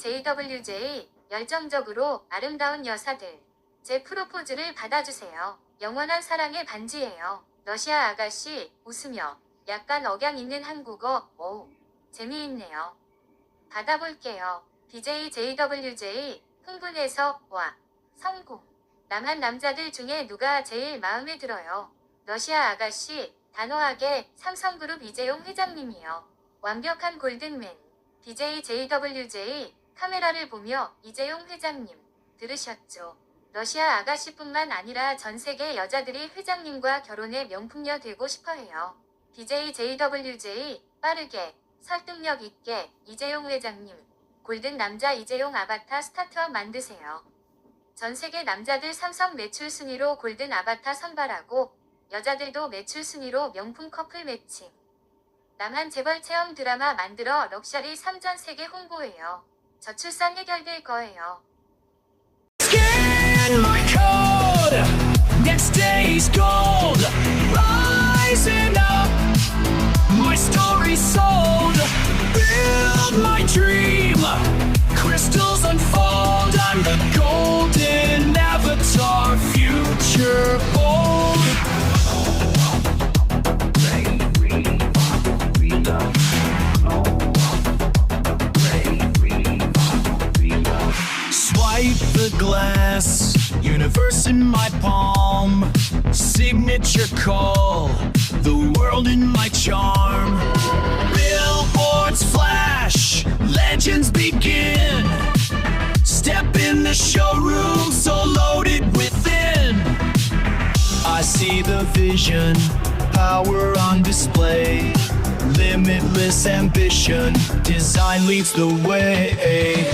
JWJ 열정적으로 아름다운 여사들 제 프로포즈를 받아주세요. 영원한 사랑의 반지예요. 러시아 아가씨 웃으며 약간 억양 있는 한국어 오 재미있네요. 받아볼게요. BJ JWJ 흥분해서 와 성공 남한 남자들 중에 누가 제일 마음에 들어요? 러시아 아가씨 단호하게 삼성그룹 이재용 회장님이요. 완벽한 골든맨 BJ JWJ 카메라를 보며 이재용 회장님 들으셨죠? 러시아 아가씨뿐만 아니라 전 세계 여자들이 회장님과 결혼의 명품녀 되고 싶어해요. BJ JWJ 빠르게 설득력 있게 이재용 회장님 골든 남자 이재용 아바타 스타트업 만드세요. 전 세계 남자들 삼성 매출 순위로 골든 아바타 선발하고 여자들도 매출 순위로 명품 커플 매칭. 남한 재벌 체험 드라마 만들어 럭셔리 3전 세계 홍보해요. 저출산 해결될 거예요. Scan my code. Next day's gold. Rising up. My story sold. Build my dream. Swipe the glass, universe in my palm. Signature call, the world in my charm. Billboards flash, legends begin. Step in the showroom, so loaded within. I see the vision, power on display. Limitless ambition, design leads the way.